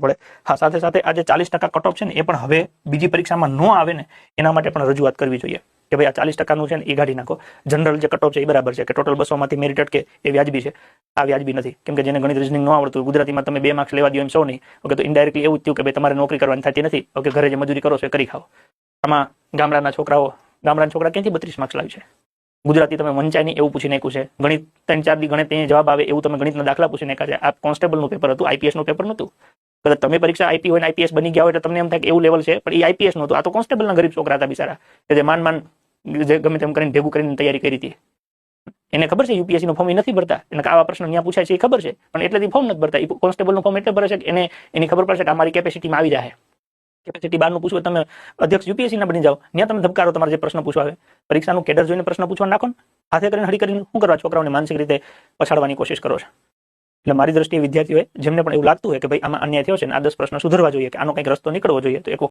પડે. હા, સાથે સાથે આ જે ચાલીસ ટકા કટઓફ છે ને, એ પણ હવે બીજી પરીક્ષામાં ન આવે ને, એના માટે પણ રજૂઆત કરવી જોઈએ કે ભાઈ આ ચાલીસ ટકાનું છે ને, એ કાઢી નાખો. જનરલ જે કટઓફ છે એ બરાબર છે કે ટોટલ બસોમાંથી મેરિટ અટકે એ વ્યાજબી છે? આ વ્યાજબી નથી. કેમ કે જેને ગણિત રિઝનિંગ ન આવડતું ગુજરાતીમાં તમે બે માર્ક્સ લેવા દો એમ સૌ નહીં ઓકે, તો ઇન્ડાયરેક્ટલી એવું થયું કે ભાઈ તમારે નોકરી કરવાની થતી નથી, ઓકે, ઘરે જે મજૂરી કરો છો કરી ખાઓ. આમાં ગામડાના છોકરાઓ, ગામડાના છોકરા ક્યાંથી બત્રીસ માર્ક્સ લાવી છે? ગુજરાતી તમે વંચાય નહીં એવું પૂછી નાખ્યું છે. ગણિત ત્રણ ચાર દી ગણિત જવાબ આવે એવું તમે ગણિતના દાખલા પૂછી નાખ્યા છે. આ કોન્સ્ટેબલનું પેપર હતું આઈપીએસનું પેપર નહોતું. કદાચ તમે પરીક્ષા આઈપી હોય આઈપીએસ બની ગયા હોય એટલે તમને એમ થાય કે એવું લેવલ છે, પણ એ આઈપીએસ નહોતું. આ તો કોન્સ્ટેબલના ગરીબ છોકરા હતા બિચારા, કે જે માન માન જે ગમે તેમ કરીને ભેગું કરીને તૈયારી કરી હતી. એને ખબર છે યુપીએસસી નું ફોર્મ એ નથી ભરતા? એને આવા પ્રશ્ન ત્યાં પૂછાય છે એ ખબર છે, પણ એટલેથી ફોર્મ નથી ભરતા. એ કોન્સ્ટેબલનું ફોર્મ એટલે ભરે છે કે એને, એની ખબર પડશે કે અમારી કેપેસિટીમાં આવી જાય કેપેસિટી બહારનું પૂછવું તમે અધ્યક્ષ યુપીએસસી ના બની જાઓ. ત્યાં તમે ધબકારો તમારે જે પ્રશ્ન પૂછવા આવે. પરીક્ષાનું કેડર જોઈને પ્રશ્ન પૂછવા નાખો હાથે કરીને હળી કરીને શું કરવા છોકરાઓને માનસિક રીતે પછાડવાની કોશિશ કરો છો? એટલે મારી દ્રષ્ટિએ વિદ્યાર્થીઓએ જેમને પણ એવું લાગતું હોય કે ભાઈ આમાં અન્યાય થયો છે ને આ દસ પ્રશ્ન સુધરવા જોઈએ કે આનો કંઈક રસ્તો નીકળવો જોઈએ, તો એક